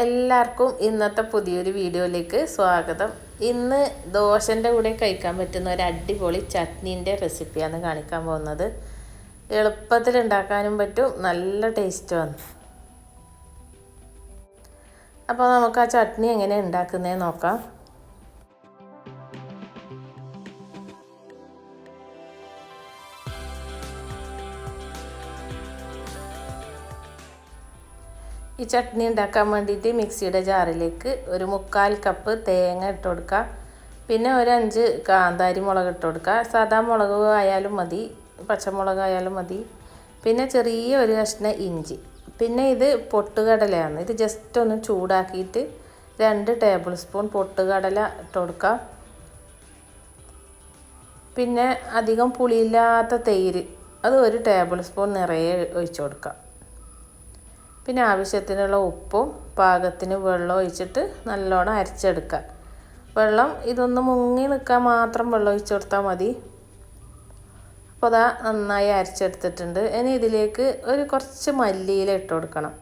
എല്ലാവർക്കും ഇന്നത്തെ പുതിയൊരു വീഡിയോയിലേക്ക് സ്വാഗതം. ഇന്ന് ദോശന്റെ കൂടെ കഴിക്കാൻ പറ്റുന്ന ഒരു അടിപൊളി ചട്നീന്റെ റെസിപ്പിയാണ് കാണിക്കാൻ പോകുന്നത്. എളുപ്പത്തിൽ ഉണ്ടാക്കാനും പറ്റും നല്ല ടേസ്റ്റുമാണ് അപ്പോൾ നമുക്ക് ആ ചട്നി എങ്ങനെ ഉണ്ടാക്കുന്നതെന്ന് നോക്കാം. ഈ ചട്നി ഉണ്ടാക്കാൻ വേണ്ടിയിട്ട് മിക്സിയുടെ ജാറിലേക്ക് ഒരു മുക്കാൽ കപ്പ് തേങ്ങ ഇട്ട് കൊടുക്കുക. പിന്നെ ഒരു അഞ്ച് കാന്താരി മുളക് ഇട്ട് കൊടുക്കുക. സാദാ മുളക് ആയാലും മതി പച്ചമുളക് ആയാലും മതി. പിന്നെ ചെറിയ ഒരു കഷ്ണം ഇഞ്ചി. പിന്നെ ഇത് പൊട്ടുകടലയാണ്. ഇത് ജസ്റ്റ് ഒന്ന് ചൂടാക്കിയിട്ട് രണ്ട് ടേബിൾ സ്പൂൺ പൊട്ടുകടല ഇട്ട് കൊടുക്കുക. പിന്നെ അധികം പുളിയില്ലാത്ത തൈര് അത് ഒരു ടേബിൾ സ്പൂൺ നിറയെ ഒഴിച്ചു കൊടുക്കുക. പിന്നെ ആവശ്യത്തിനുള്ള ഉപ്പും പാകത്തിന് വെള്ളം ഒഴിച്ചിട്ട് നല്ലോണം അരച്ചെടുക്കുക. വെള്ളം ഇതൊന്ന് മുങ്ങി നിൽക്കാൻ മാത്രം വെള്ളം ഒഴിച്ചു കൊടുത്താൽ മതി. അപ്പോൾ അതാ നന്നായി അരച്ചെടുത്തിട്ടുണ്ട്. ഇനി ഇതിലേക്ക് ഒരു കുറച്ച് മല്ലിയില ഇട്ട് കൊടുക്കണം.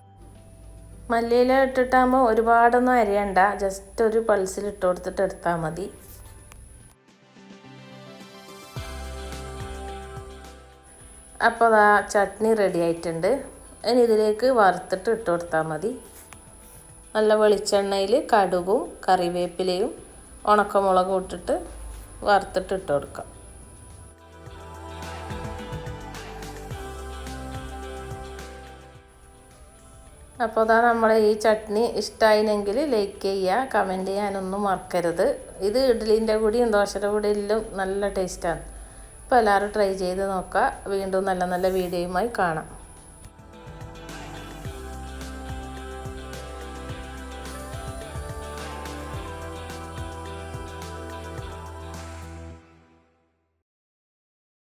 മല്ലിയില ഇട്ടിട്ടാകുമ്പോൾ ഒരുപാടൊന്നും അരയണ്ട. ജസ്റ്റ് ഒരു പൾസിൽ ഇട്ട് കൊടുത്തിട്ട് എടുത്താൽ മതി. അപ്പോൾ അതാ ചട്നി റെഡി ആയിട്ടുണ്ട്. ഇനി ഇതിലേക്ക് വറുത്തിട്ട് ഇട്ട് കൊടുത്താൽ മതി. നല്ല വെളിച്ചെണ്ണയിൽ കടുകും കറിവേപ്പിലയും ഉണക്കമുളകും ഇട്ടിട്ട് വറുത്തിട്ട് ഇട്ട് കൊടുക്കാം. അപ്പോൾ അതാ നമ്മുടെ ഈ ചട്നി ഇഷ്ടമായിനെങ്കിൽ ലൈക്ക് ചെയ്യുക കമന്റ് ചെയ്യാനൊന്നും മറക്കരുത്. ഇത് ഇഡ്ഡലിന്റെ കൂടിയും ദോശയുടെ കൂടിയെല്ലാം നല്ല ടേസ്റ്റാണ് അപ്പോൾ എല്ലാവരും ട്രൈ ചെയ്ത് നോക്കുക. വീണ്ടും നല്ല നല്ല വീഡിയോയുമായി കാണാം.